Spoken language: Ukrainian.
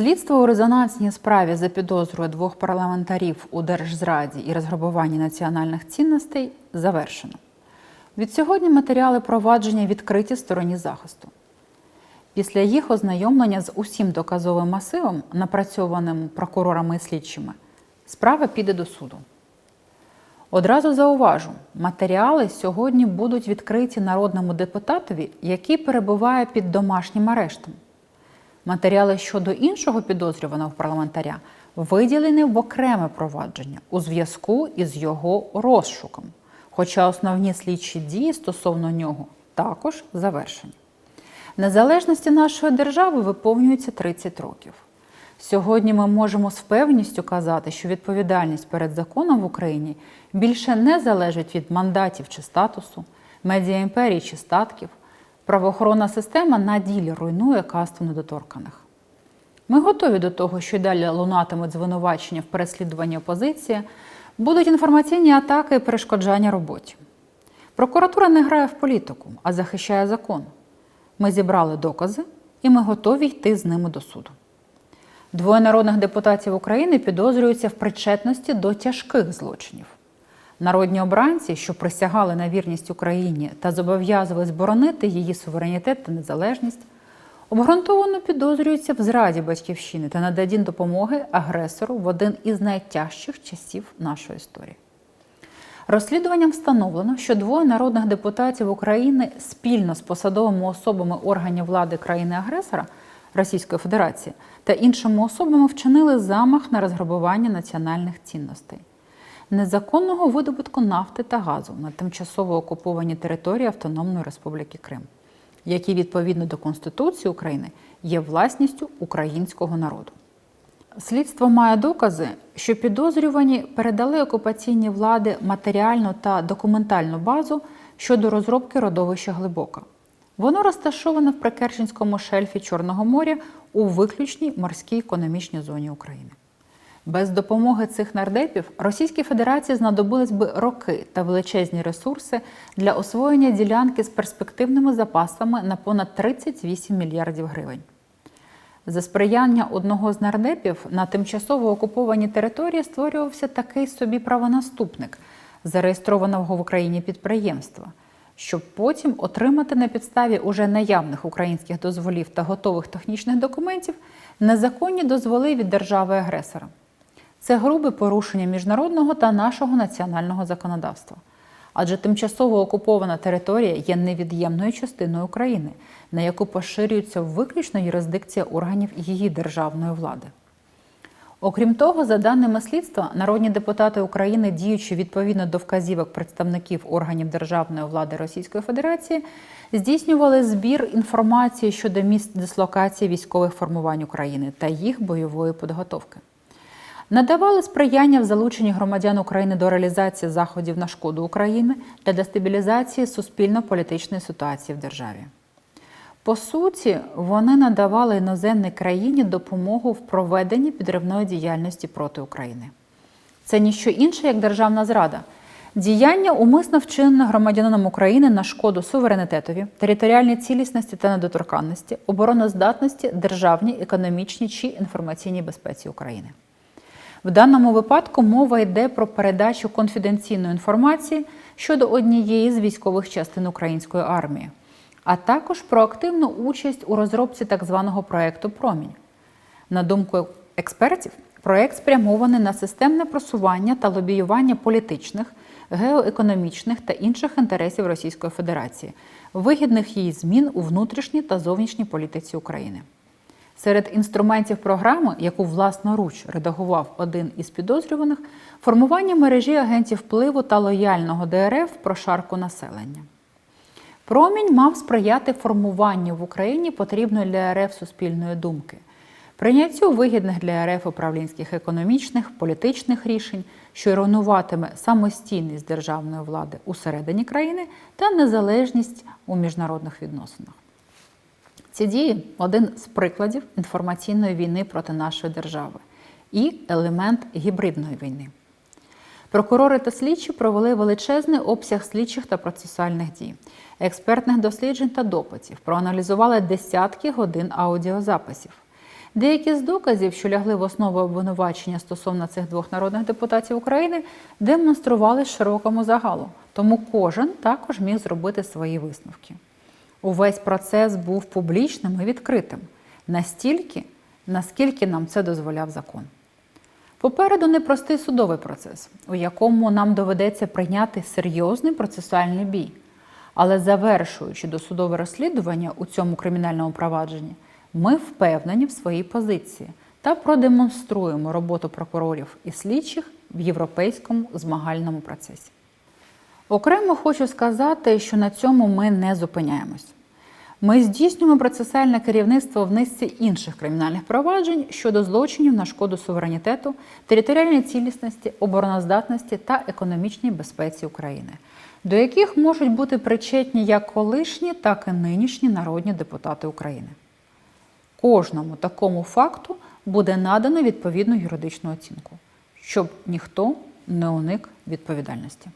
Слідство у резонансній справі за підозрою двох парламентарів у держзраді і розграбуванні національних цінностей завершено. Від сьогодні матеріали провадження відкриті стороні захисту. Після їх ознайомлення з усім доказовим масивом, напрацьованим прокурорами і слідчими, справа піде до суду. Одразу зауважу, матеріали сьогодні будуть відкриті народному депутатові, який перебуває під домашнім арештом. Матеріали щодо іншого підозрюваного парламентаря виділені в окреме провадження у зв'язку із його розшуком, хоча основні слідчі дії стосовно нього також завершені. Незалежності нашої держави виповнюється 30 років. Сьогодні ми можемо з впевненістю казати, що відповідальність перед законом в Україні більше не залежить від мандатів чи статусу, медіа імперії чи статків. Правоохоронна система на ділі руйнує касту недоторканих. Ми готові до того, що й далі лунатимуть звинувачення в переслідуванні опозиції, будуть інформаційні атаки і перешкоджання роботі. Прокуратура не грає в політику, а захищає закон. Ми зібрали докази і ми готові йти з ними до суду. Двоє народних депутатів України підозрюються в причетності до тяжких злочинів. Народні обранці, що присягали на вірність Україні та зобов'язувались боронити її суверенітет та незалежність, обґрунтовано підозрюються в зраді батьківщини та наданні допомоги агресору в один із найтяжчих часів нашої історії. Розслідуванням встановлено, що двоє народних депутатів України спільно з посадовими особами органів влади країни-агресора Російської Федерації та іншими особами вчинили замах на розграбування національних цінностей, незаконного видобутку нафти та газу на тимчасово окупованій території Автономної Республіки Крим, які відповідно до Конституції України є власністю українського народу. Слідство має докази, що підозрювані передали окупаційній влади матеріальну та документальну базу щодо розробки родовища Глибока. Воно розташоване в Прикерченському шельфі Чорного моря у виключній морській економічній зоні України. Без допомоги цих нардепів Російській Федерації знадобились би роки та величезні ресурси для освоєння ділянки з перспективними запасами на понад 38 мільярдів гривень. За сприяння одного з нардепів на тимчасово окупованій території створювався такий собі правонаступник зареєстрованого в Україні підприємства, щоб потім отримати на підставі уже наявних українських дозволів та готових технічних документів незаконні дозволи від держави-агресора. Це грубе порушення міжнародного та нашого національного законодавства. Адже тимчасово окупована територія є невід'ємною частиною України, на яку поширюється виключно юрисдикція органів її державної влади. Окрім того, за даними слідства, народні депутати України, діючи відповідно до вказівок представників органів державної влади Російської Федерації, здійснювали збір інформації щодо місць дислокації військових формувань України та їх бойової підготовки. Надавали сприяння в залученні громадян України до реалізації заходів на шкоду України та дестабілізації суспільно-політичної ситуації в державі. По суті, вони надавали іноземній країні допомогу в проведенні підривної діяльності проти України. Це ніщо інше, як державна зрада. Діяння умисно вчинене громадянином України на шкоду суверенітетові, територіальній цілісності та недоторканності, обороноздатності, державній, економічній чи інформаційній безпеці України. В даному випадку мова йде про передачу конфіденційної інформації щодо однієї з військових частин української армії, а також про активну участь у розробці так званого проекту Промінь. На думку експертів, проект спрямований на системне просування та лобіювання політичних, геоекономічних та інших інтересів Російської Федерації, вигідних її змін у внутрішній та зовнішній політиці України. Серед інструментів програми, яку власноруч редагував один із підозрюваних, формування мережі агентів впливу та лояльного ДРФ про шарку населення. Промінь мав сприяти формуванню в Україні потрібної для РФ суспільної думки, прийняттю вигідних для РФ управлінських економічних, політичних рішень, що руйнуватиме самостійність державної влади усередині країни та незалежність у міжнародних відносинах. Ці дії один з прикладів інформаційної війни проти нашої держави і елемент гібридної війни. Прокурори та слідчі провели величезний обсяг слідчих та процесуальних дій, експертних досліджень та допитів, проаналізували десятки годин аудіозаписів. Деякі з доказів, що лягли в основу обвинувачення стосовно цих двох народних депутатів України, демонстрували широкому загалу, тому кожен також міг зробити свої висновки. Увесь процес був публічним і відкритим, настільки, наскільки нам це дозволяв закон. Попереду непростий судовий процес, у якому нам доведеться прийняти серйозний процесуальний бій. Але завершуючи досудове розслідування у цьому кримінальному провадженні, ми впевнені в своїй позиції та продемонструємо роботу прокурорів і слідчих в європейському змагальному процесі. Окремо хочу сказати, що на цьому ми не зупиняємось. Ми здійснюємо процесуальне керівництво в низці інших кримінальних проваджень щодо злочинів на шкоду суверенітету, територіальній цілісності, обороноздатності та економічній безпеці України, до яких можуть бути причетні як колишні, так і нинішні народні депутати України. Кожному такому факту буде надано відповідну юридичну оцінку, щоб ніхто не уник відповідальності.